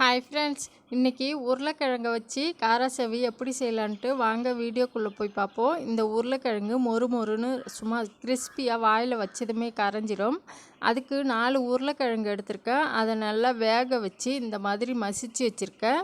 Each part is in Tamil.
ஹாய் ஃப்ரெண்ட்ஸ் இன்றைக்கி உருளைக்கிழங்கை வச்சு கார செவி எப்படி செய்யலான்ட்டு வாங்க வீடியோக்குள்ளே போய் பார்ப்போம். இந்த உருளைக்கிழங்கு மொறு மொறுன்னு சும்மா கிறிஸ்பியாக வாயில் வச்சதுமே கரைஞ்சிரும். அதுக்கு நாலு உருளைக்கிழங்கு எடுத்திருக்கேன். அதை நல்லா வேக வச்சு இந்த மாதிரி மசிச்சு வச்சுருக்கேன்.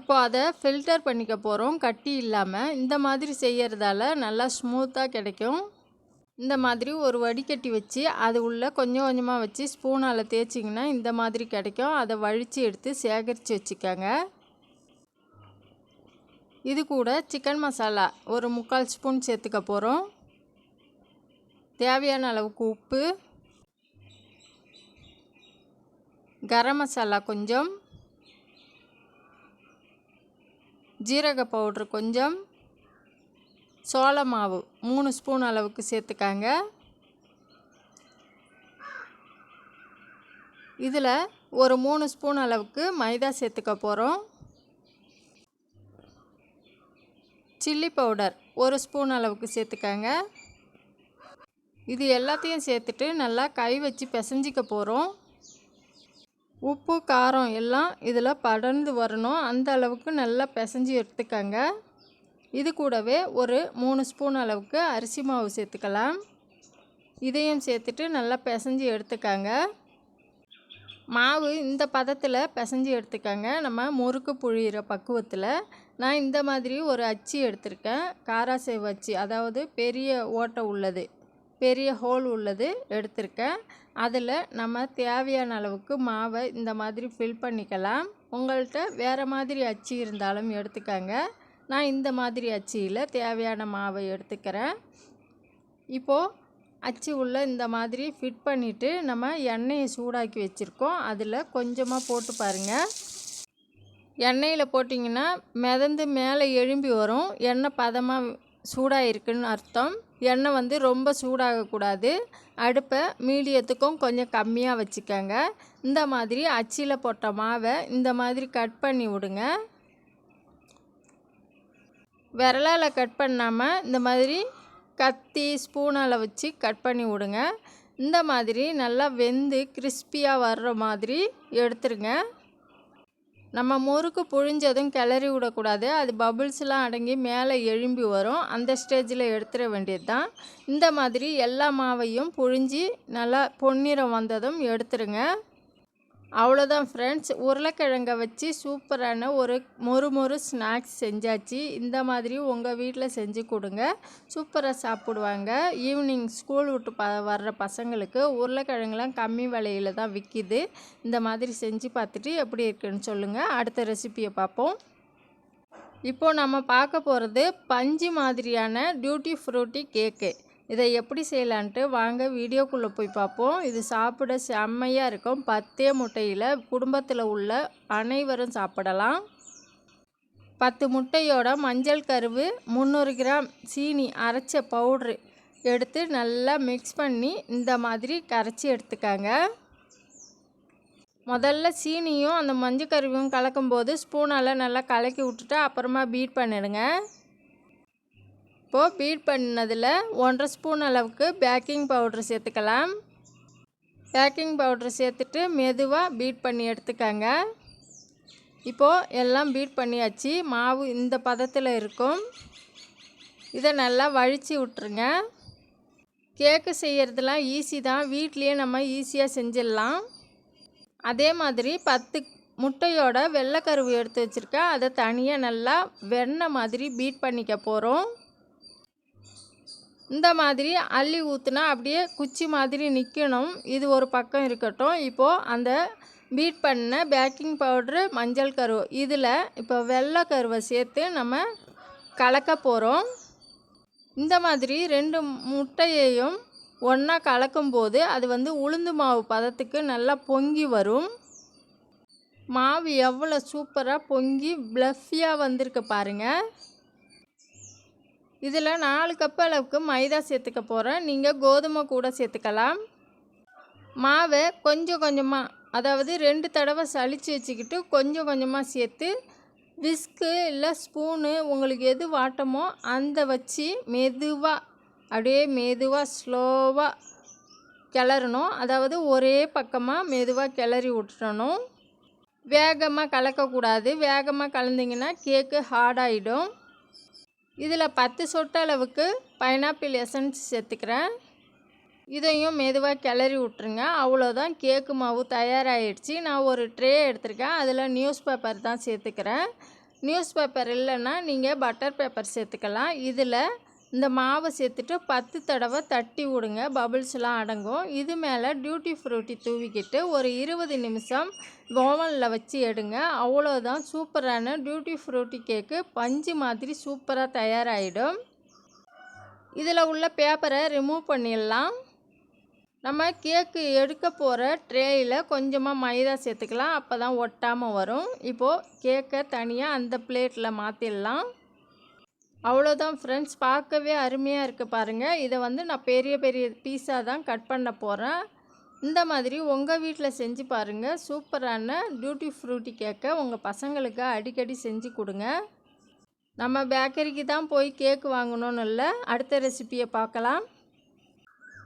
இப்போ அதை ஃபில்டர் பண்ணிக்க போகிறோம் கட்டி இல்லாமல் இந்த மாதிரி செய்கிறதால நல்லா ஸ்மூத்தாக கிடைக்கும். இந்த மாதிரி ஒரு வடிகட்டி வச்சு அது உள்ளே கொஞ்சம் கொஞ்சமாக வச்சு ஸ்பூனால் தேய்ச்சிங்கன்னா இந்த மாதிரி கிடைக்கும். அதை வழித்து எடுத்து சேகரித்து வச்சுக்கோங்க. இது கூட சிக்கன் மசாலா ஒரு முக்கால் ஸ்பூன் சேர்த்துக்க போகிறோம் தேவையான அளவுக்கு உப்பு. கரம் மசாலா கொஞ்சம். ஜீரக பவுட்ரு கொஞ்சம். சோள மாவு மூணு ஸ்பூன் அளவுக்கு சேர்த்துக்காங்க. இதில் ஒரு மூணு ஸ்பூன் அளவுக்கு மைதா சேர்த்துக்க போகிறோம். சில்லி பவுடர் ஒரு ஸ்பூன் அளவுக்கு சேர்த்துக்காங்க. இது எல்லாத்தையும் சேர்த்துட்டு நல்லா கை வச்சு பிசைஞ்சிக்க போகிறோம். உப்பு காரம் எல்லாம் இதில் படர்ந்து வரணும். அந்த அளவுக்கு நல்லா பிசைஞ்சு எடுத்துக்கங்க. இது கூடவே ஒரு மூணு ஸ்பூன் அளவுக்கு அரிசி மாவு சேர்த்துக்கலாம். இதையும் சேர்த்துட்டு நல்லா பிசைஞ்சு எடுத்துக்காங்க. மாவு இந்த பதத்தில் பிசைஞ்சு எடுத்துக்காங்க. நம்ம முறுக்கு புழியிற பக்குவத்தில். நான் இந்த மாதிரி ஒரு அச்சு எடுத்திருக்கேன். காராசேவ் அச்சு அதாவது பெரிய ஓட்டை உள்ளது பெரிய ஹோல் உள்ளது எடுத்திருக்கேன். அதில் நம்ம தேவையான அளவுக்கு மாவை இந்த மாதிரி ஃபில் பண்ணிக்கலாம். உங்கள்கிட்ட வேறு மாதிரி அச்சு இருந்தாலும் எடுத்துக்கங்க. நான் இந்த மாதிரி அச்சியில் தேவையான மாவை எடுத்துக்கிறேன். இப்போது அச்சு உள்ள இந்த மாதிரி ஃபிட் பண்ணிவிட்டு நம்ம எண்ணெயை சூடாக்கி வச்சுருக்கோம். அதில் கொஞ்சமாக போட்டு பாருங்கள் எண்ணெயில் போட்டிங்கன்னா மிதந்து மேலே எழும்பி வரும். எண்ணெய் பதமாக சூடாக இருக்குன்னு அர்த்தம். எண்ணெய் வந்து ரொம்ப சூடாகக்கூடாது. அடுப்பை மீடியத்துக்கும் கொஞ்சம் கம்மியாக வச்சுக்கோங்க. இந்த மாதிரி அச்சியில் போட்ட மாவை இந்த மாதிரி கட் பண்ணி விடுங்க. விரலால் கட் பண்ணாமல் இந்த மாதிரி கத்தி ஸ்பூனால் வச்சு கட் பண்ணி விடுங்க. இந்த மாதிரி நல்லா வெந்து கிறிஸ்பியாக வர்ற மாதிரி எடுத்துருங்க. நம்ம முறுக்கு புழிஞ்சதும் கிளறி விடக்கூடாது. அது பபுள்ஸ்லாம் அடங்கி மேலே எழும்பி வரும். அந்த ஸ்டேஜில் எடுத்துட வேண்டியது தான் இந்த மாதிரி எல்லா மாவையும் புழிஞ்சி நல்லா பொன்னிறம் வந்ததும் எடுத்துருங்க. அவ்வளோதான் ஃப்ரெண்ட்ஸ் உருளைக்கிழங்கை வச்சு சூப்பரான ஒரு மொறு மொறு ஸ்நாக்ஸ் செஞ்சாச்சு. இந்த மாதிரி உங்கள் வீட்டில் செஞ்சு கொடுங்க. சூப்பராக சாப்பிடுவாங்க. ஈவினிங் ஸ்கூல் விட்டு ப வர்ற பசங்களுக்கு உருளைக்கிழங்குலாம் கம்மி விலையில் தான் விற்கிது இந்த மாதிரி செஞ்சு பார்த்துட்டு எப்படி இருக்குன்னு சொல்லுங்கள் அடுத்த ரெசிபியை பார்ப்போம். இப்போது நம்ம பார்க்க போகிறது பஞ்சு மாதிரியான டியூட்டி ஃப்ரூட்டி கேக்கு இதை எப்படி செய்யலான்ட்டு வாங்க வீடியோக்குள்ளே போய் பார்ப்போம். இது சாப்பிட செம்மையாக இருக்கும். பத்தே முட்டையில் குடும்பத்தில் உள்ள அனைவரும் சாப்பிடலாம். பத்து முட்டையோட மஞ்சள் கருவு முந்நூறு கிராம் சீனி அரைச்ச பவுட்ரு எடுத்து நல்லா மிக்ஸ் பண்ணி இந்த மாதிரி கரைச்சி எடுத்துக்காங்க. முதல்ல சீனியும் அந்த மஞ்சள் கருவியும் கலக்கும்போது ஸ்பூனால் நல்லா கலக்கி விட்டுட்டு அப்புறமா பீட் பண்ணிடுங்க. இப்போது பீட் பண்ணதில் ஒன்றரை ஸ்பூன் அளவுக்கு பேக்கிங் பவுட்ரு சேர்த்துக்கலாம். பேக்கிங் பவுட்ரு சேர்த்துட்டு மெதுவாக பீட் பண்ணி எடுத்துக்கங்க. இப்போது எல்லாம் பீட் பண்ணியாச்சு. மாவு இந்த பதத்தில் இருக்கும். இதை நல்லா வழித்து விட்ருங்க கேக்கு செய்கிறதுலாம் ஈஸி தான். வீட்லேயே நம்ம ஈஸியாக செஞ்சிடலாம். அதே மாதிரி பத்து முட்டையோட வெள்ளைக்கருவு எடுத்து வச்சுருக்கேன். அதை தனியாக நல்லா வெண்ணெய் மாதிரி பீட் பண்ணிக்க போகிறோம் இந்த மாதிரி அள்ளி ஊற்றுனா அப்படியே குச்சி மாதிரி நிற்கணும் இது ஒரு பக்கம் இருக்கட்டும். இப்போது அந்த பீட் பண்ண பேக்கிங் பவுட்ரு மஞ்சள் கருவு இதில் இப்போ வெள்ளை கருவை சேர்த்து நம்ம கலக்க போகிறோம் இந்த மாதிரி ரெண்டு முட்டையையும் ஒன்றா கலக்கும்போது அது வந்து உளுந்து மாவு பதத்துக்கு நல்லா பொங்கி வரும். மாவு எவ்வளோ சூப்பராக பொங்கி ப்ளஃபியாக வந்திருக்கு பாருங்கள் இதில் நாலு கப் அளவுக்கு மைதா சேர்த்துக்க போகிறேன். நீங்கள் கோதுமை கூட சேர்த்துக்கலாம். மாவை கொஞ்சம் கொஞ்சமாக அதாவது ரெண்டு தடவை சளிச்சு வச்சுக்கிட்டு கொஞ்சம் கொஞ்சமாக சேர்த்து விஸ்கு இல்லை ஸ்பூனு உங்களுக்கு எது வாட்டமோ அந்த வச்சு மெதுவாக அப்படியே மெதுவாக ஸ்லோவாக கிளறணும். அதாவது ஒரே பக்கமாக மெதுவாக கிளறி விட்டுறணும். வேகமாக கலக்கக்கூடாது. வேகமாக கலந்திங்கன்னா கேக்கு ஹார்டாகிடும் இதில் பத்து சொட்டு அளவுக்கு பைனாப்பிள் எசன்ஸ் சேர்த்துக்கிறேன். இதையும் மெதுவாக கிளறி விட்ருங்க அவ்வளோதான். கேக்கு மாவு தயாராகிடுச்சு நான் ஒரு ட்ரே எடுத்திருக்கேன். அதில் நியூஸ் பேப்பர் தான் சேர்த்துக்கிறேன். நியூஸ் பேப்பர் இல்லைன்னா நீங்கள் பட்டர் பேப்பர் சேர்த்துக்கலாம். இதில் இந்த மாவை சேர்த்துட்டு பத்து தடவை தட்டி விடுங்க. பபுள்ஸ்லாம் அடங்கும். இது மேலே டியூட்டி ஃப்ரூட்டி தூவிக்கிட்டு ஒரு இருபது நிமிஷம் ஓவனில் வச்சு எடுங்க. அவ்வளோதான் சூப்பரான டியூட்டி ஃப்ரூட்டி கேக்கு பஞ்சு மாதிரி சூப்பராக தயாராகிடும் இதில் உள்ள பேப்பரை ரிமூவ் பண்ணிடலாம். நம்ம கேக்கு எடுக்க போகிற ட்ரேயில் கொஞ்சமாக மைதா சேர்த்துக்கலாம். அப்போ தான் ஒட்டாமல் வரும் இப்போது கேக்கை தனியாக அந்த பிளேட்டில் மாற்றிடலாம் அவ்வளோதான் ஃப்ரெண்ட்ஸ் பார்க்கவே அருமையாக இருக்குது பாருங்கள் இதை வந்து நான் பெரிய பெரிய பீஸாக தான் கட் பண்ண போகிறேன் இந்த மாதிரி உங்கள் வீட்டில் செஞ்சு பாருங்கள் சூப்பரான டியூட்டி ஃப்ரூட்டி கேக்கை உங்கள் பசங்களுக்கு அடிக்கடி செஞ்சு கொடுங்க. நம்ம பேக்கரிக்கு தான் போய் கேக்கு வாங்கணும்னு இல்லை. அடுத்த ரெசிப்பியை பார்க்கலாம்.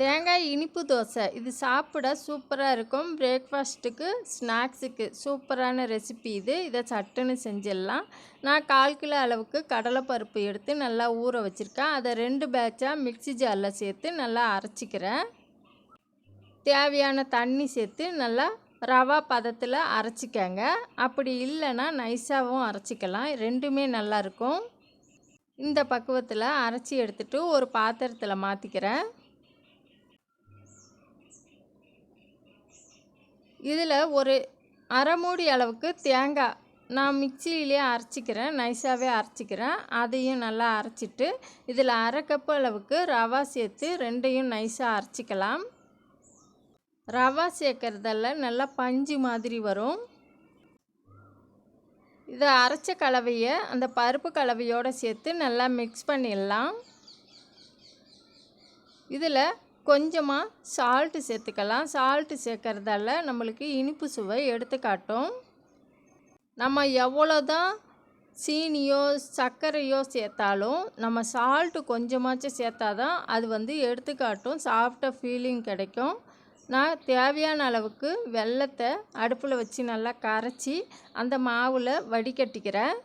தேங்காய் இனிப்பு தோசை. இது சாப்பிட சூப்பராக இருக்கும். பிரேக்ஃபாஸ்ட்டுக்கு ஸ்நாக்ஸுக்கு சூப்பரான ரெசிபி இது. இதை சட்டுன்னு செஞ்சிடலாம். நான் கால் கிலோ அளவுக்கு கடலைப்பருப்பு எடுத்து நல்லா ஊற வச்சுருக்கேன். அதை ரெண்டு பேட்சாக மிக்சி ஜாரில் சேர்த்து நல்லா அரைச்சிக்கிறேன். தேவையான தண்ணி சேர்த்து நல்லா ரவா பதத்தில் அரைச்சிக்கங்க. அப்படி இல்லைன்னா நைஸாகவும் அரைச்சிக்கலாம். ரெண்டுமே நல்லாயிருக்கும் இந்த பக்குவத்தில் அரைச்சி எடுத்துகிட்டு ஒரு பாத்திரத்தில் மாற்றிக்கிறேன் இதில் ஒரு அரை மூடி அளவுக்கு தேங்காய் நான் மிக்சியிலே அரைச்சிக்கிறேன் நைஸாகவே அரைச்சிக்கிறேன். அதையும் நல்லா அரைச்சிட்டு இதில் அரை கப்பு அளவுக்கு ரவா சேர்த்து ரெண்டையும் நைஸாக அரைச்சிக்கலாம். ரவா சேர்க்குறதால நல்லா பஞ்சு மாதிரி வரும். இதை அரைச்ச கலவையை அந்த பருப்பு கலவையோடு சேர்த்து நல்லா மிக்ஸ் பண்ணிடலாம். இதில் கொஞ்சமாக சால்ட்டு சேர்த்துக்கலாம். சால்ட்டு சேர்க்கறதால நம்மளுக்கு இனிப்பு சுவை எடுத்து காட்டும் நம்ம எவ்வளோ தான் சீனியோ சர்க்கரையோ சேர்த்தாலும் நம்ம சால்ட்டு கொஞ்சமாச்சும் சேர்த்தா தான் அது வந்து எடுத்துக்காட்டும். சாஃப்டாக ஃபீலிங் கிடைக்கும். நான் தேவையான அளவுக்கு வெள்ளத்தை அடுப்பில் வச்சு நல்லா கரைச்சி அந்த மாவில் வடிகட்டிக்கிறேன்.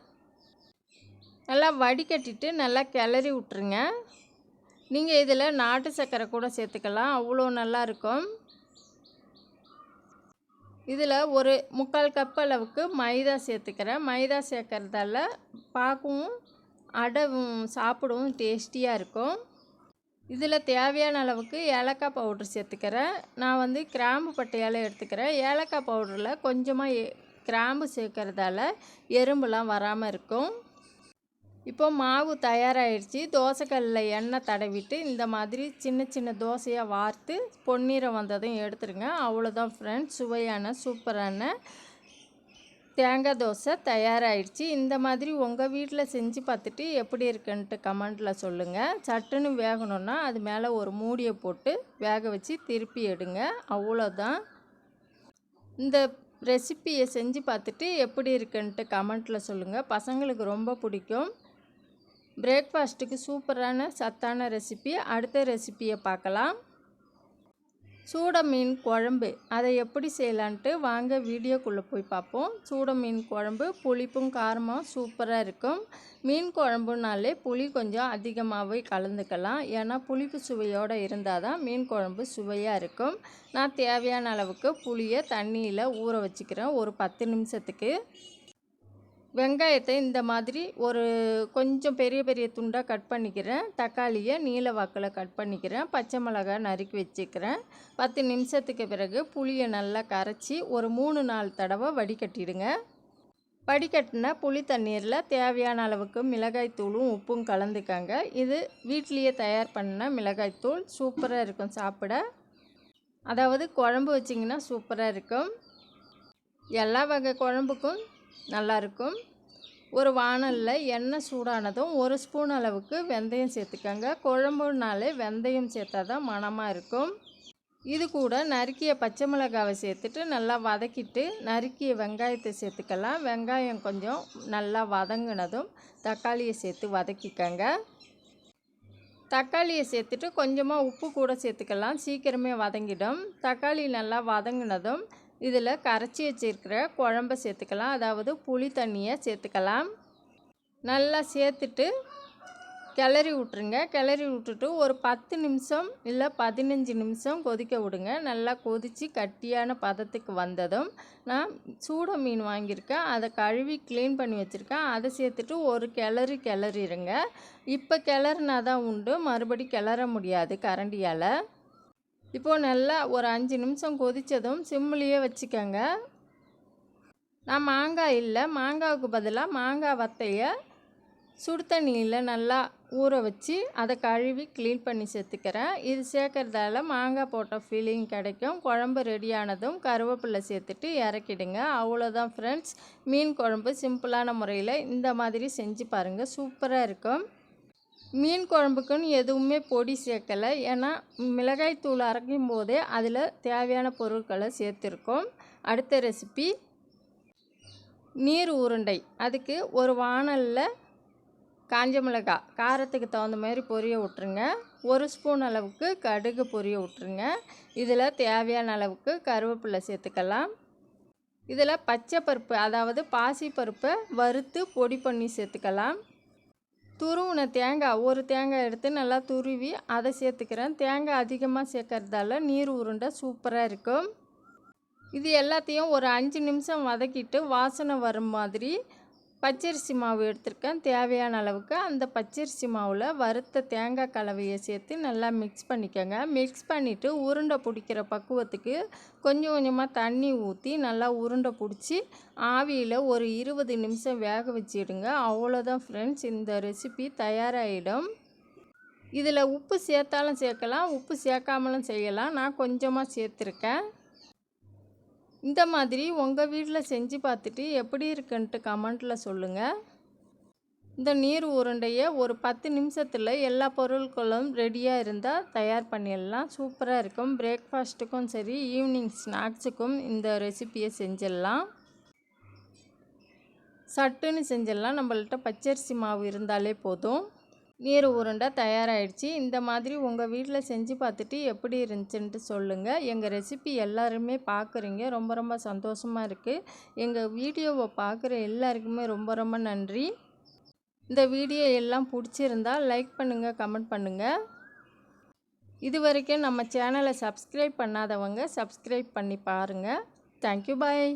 நல்லா வடிகட்டிட்டு நல்லா கிளறி விட்ருங்க நீங்கள் இதில் நாட்டு சர்க்கரை கூட சேர்த்துக்கலாம். அவ்வளோ நல்லாயிருக்கும் இதில் ஒரு முக்கால் கப் அளவுக்கு மைதா சேர்த்துக்கிறேன். மைதா சேர்க்கறதால பார்க்கவும் அடவும் சாப்பிடவும் டேஸ்டியாக இருக்கும். இதில் தேவையான அளவுக்கு ஏலக்காய் பவுட்ரு சேர்த்துக்கிறேன். நான் வந்து கிராம்பு பட்டையால் எடுத்துக்கிறேன். ஏலக்காய் பவுடரில் கொஞ்சமாக கிராம்பு சேர்க்கறதால எறும்புலாம் வராமல் இருக்கும். இப்போ மாவு தயாராகிடுச்சு தோசைக்கல்லில் எண்ணெய் தடவிட்டு இந்த மாதிரி சின்ன சின்ன தோசையாக வார்த்து பொன்னிறம் வந்ததும் எடுத்துருங்க. அவ்வளோதான் ஃப்ரெண்ட்ஸ் சுவையான சூப்பரான தேங்காய் தோசை தயாராகிடுச்சு இந்த மாதிரி உங்கள் வீட்டில் செஞ்சு பார்த்துட்டு எப்படி இருக்குன்ட்டு கமெண்ட்டில் சொல்லுங்கள் சட்டுன்னு வேகணுன்னா அது மேலே ஒரு மூடியை போட்டு வேக வச்சு திருப்பி எடுங்க. அவ்வளோதான். இந்த ரெசிப்பியை செஞ்சு பார்த்துட்டு எப்படி இருக்குன்ட்டு கமெண்ட்டில் சொல்லுங்கள் பசங்களுக்கு ரொம்ப பிடிக்கும். பிரேக்ஃபாஸ்ட்டுக்கு சூப்பரான சத்தான ரெசிபி அடுத்த ரெசிப்பியை பார்க்கலாம். சூட மீன் குழம்பு அதை எப்படி செய்யலான்ட்டு வாங்க வீடியோக்குள்ளே போய் பார்ப்போம். சூட மீன் குழம்பு புளிப்பும் காரமாக சூப்பராக இருக்கும். மீன் குழம்புனாலே புளி கொஞ்சம் அதிகமாகவே கலந்துக்கலாம். ஏன்னா புளிப்பு சுவையோடு இருந்தால் தான் மீன் குழம்பு சுவையாக இருக்கும். நான் தேவையான அளவுக்கு புளியை தண்ணியில் ஊற வச்சுக்கிறேன். ஒரு பத்து நிமிஷத்துக்கு. வெங்காயத்தை இந்த மாதிரி ஒரு கொஞ்சம் பெரிய பெரிய துண்டாக கட் பண்ணிக்கிறேன். தக்காளியை நீல வாக்கில் கட் பண்ணிக்கிறேன். பச்சை மிளகாய் நறுக்கி வச்சுக்கிறேன். பத்து நிமிஷத்துக்கு பிறகு புளியை நல்லா கரைச்சி ஒரு மூணு நாலு தடவை வடிகட்டிடுங்க. வடிகட்டின புளி தண்ணீரில் தேவையான அளவுக்கு மிளகாய் தூளும் உப்பும் கலந்துக்காங்க. இது வீட்லேயே தயார் பண்ண மிளகாய் தூள் சூப்பராக இருக்கும் சாப்பிட. அதாவது குழம்பு வச்சிங்கன்னா சூப்பராக இருக்கும். எல்லா வகை குழம்புக்கும் நல்லாயிருக்கும். ஒரு வானலில் எண்ணெய் சூடானதும் ஒரு ஸ்பூன் அளவுக்கு வெந்தயம் சேர்த்துக்கோங்க. குழம்புனாலே வெந்தயம் சேர்த்தா தான் மணமாக இருக்கும். இது கூட நறுக்கிய பச்சை மிளகாவை சேர்த்துட்டு நல்லா வதக்கிட்டு நறுக்கிய வெங்காயத்தை சேர்த்துக்கலாம். வெங்காயம் கொஞ்சம் நல்லா வதங்கினதும் தக்காளியை சேர்த்து வதக்கிக்கங்க. தக்காளியை சேர்த்துட்டு கொஞ்சமாக உப்பு கூட சேர்த்துக்கலாம். சீக்கிரமே வதங்கிடும். தக்காளி நல்லா வதங்கினதும் இதில் கரைச்சி வச்சிருக்கிற குழம்ப சேர்த்துக்கலாம். அதாவது புளி தண்ணியை சேர்த்துக்கலாம். நல்லா சேர்த்துட்டு கிளறி விட்ருங்க கிளறி விட்டுட்டு ஒரு பத்து நிமிஷம் இல்லை பதினஞ்சு நிமிஷம் கொதிக்க விடுங்க. நல்லா கொதித்து கட்டியான பதத்துக்கு வந்ததும் நான் சூட மீன் வாங்கியிருக்கேன். அதை கழுவி க்ளீன் பண்ணி வச்சுருக்கேன். அதை சேர்த்துட்டு ஒரு கிளறி கிளறிடுங்க. இப்போ கிளறுனா தான் உண்டு. மறுபடி கிளற முடியாது கரண்டியால் இப்போது நல்லா ஒரு அஞ்சு நிமிஷம் கொதித்ததும் சிம்மிலேயே வச்சுக்கோங்க. நான் மாங்காய் இல்லை மாங்காவுக்கு பதிலாக மாங்காய் வத்தையை சுடு தண்ணியில் நல்லா ஊற வச்சு அதை கழுவி க்ளீன் பண்ணி சேர்த்துக்கிறேன். இது சேர்க்குறதால மாங்காய் போட்ட ஃபீலிங் கிடைக்கும். குழம்பு ரெடியானதும் கருவேப்பிலை சேர்த்துட்டு இறக்கிடுங்க. அவ்வளோதான் ஃப்ரெண்ட்ஸ் மீன் குழம்பு சிம்பிளான முறையில் இந்த மாதிரி செஞ்சு பாருங்கள் சூப்பராக இருக்கும். மீன் குழம்புக்குன்னு எதுவுமே பொடி சேர்க்கலை. ஏன்னா மிளகாய் தூள் அரைக்கும் போதே அதில் தேவையான பொருட்களை சேர்த்துருக்கோம். அடுத்த ரெசிபி நீர் உருண்டை. அதுக்கு ஒரு வானலில் காஞ்ச மிளகாய் காரத்துக்கு தகுந்த மாதிரி பொரிய விட்ருங்க ஒரு ஸ்பூன் அளவுக்கு கடுகு பொரிய விட்ருங்க இதில் தேவையான அளவுக்கு கருவேப்பிலை சேர்த்துக்கலாம். இதில் பச்சை பருப்பு அதாவது பாசி பருப்பை வறுத்து பொடி பண்ணி சேர்த்துக்கலாம். துருவின தேங்காய் ஒரு தேங்காய் எடுத்து நல்லா துருவி அதை சேர்த்துக்கிறேன். தேங்காய் அதிகமாக சேர்க்கறதால நீர் உருண்டை சூப்பராக இருக்கும். இது எல்லாத்தையும் ஒரு அஞ்சு நிமிஷம் வதக்கிட்டு வாசனை வரும் மாதிரி பச்சரிசி மாவு எடுத்திருக்கேன். தேவையான அளவுக்கு அந்த பச்சரிசி மாவில் வறுத்த தேங்காய் கலவையை சேர்த்து நல்லா மிக்ஸ் பண்ணிக்கோங்க. மிக்ஸ் பண்ணிவிட்டு உருண்டை பிடிக்கிற பக்குவத்துக்கு கொஞ்சம் கொஞ்சமாக தண்ணி ஊற்றி நல்லா உருண்டை பிடிச்சி ஆவியில் ஒரு இருபது நிமிஷம் வேக வச்சிடுங்க. அவ்வளோதான் ஃப்ரெண்ட்ஸ் இந்த ரெசிபி தயாராகிடும் இதில் உப்பு சேர்த்தாலும் சேர்க்கலாம் உப்பு சேர்க்காமலும் செய்யலாம். நான் கொஞ்சமாக சேர்த்துருக்கேன். இந்த மாதிரி உங்கள் வீட்டில் செஞ்சு பார்த்துட்டு எப்படி இருக்குன்ட்டு கமெண்ட்டில் சொல்லுங்கள் இந்த நீர் உருண்டையை ஒரு பத்து நிமிஷத்தில் எல்லா பொருட்களும் ரெடியாக இருந்தால் தயார் பண்ணிடலாம். சூப்பராக இருக்கும். பிரேக்ஃபாஸ்ட்டுக்கும் சரி ஈவினிங் ஸ்நாக்ஸுக்கும் இந்த ரெசிப்பியை செஞ்சிடலாம். சட்டுன்னு செஞ்சிடலாம். நம்மள்ட்ட பச்சரிசி மாவு இருந்தாலே போதும். நீர் உருண்டை தயாராகிடுச்சு இந்த மாதிரி உங்கள் வீட்டில் செஞ்சு பார்த்துட்டு எப்படி இருந்துச்சுன்ட்டு சொல்லுங்கள் எங்கள் ரெசிபி எல்லாருமே பார்க்குறீங்க ரொம்ப ரொம்ப சந்தோஷமாக இருக்குது எங்கள் வீடியோவை பார்க்குற எல்லாருக்குமே ரொம்ப ரொம்ப நன்றி. இந்த வீடியோ எல்லாம் பிடிச்சிருந்தா லைக் பண்ணுங்கள் கமெண்ட் பண்ணுங்கள் இது வரைக்கும் நம்ம சேனலை சப்ஸ்கிரைப் பண்ணாதவங்க சப்ஸ்கிரைப் பண்ணி பாருங்கள் தேங்க்யூ பாய்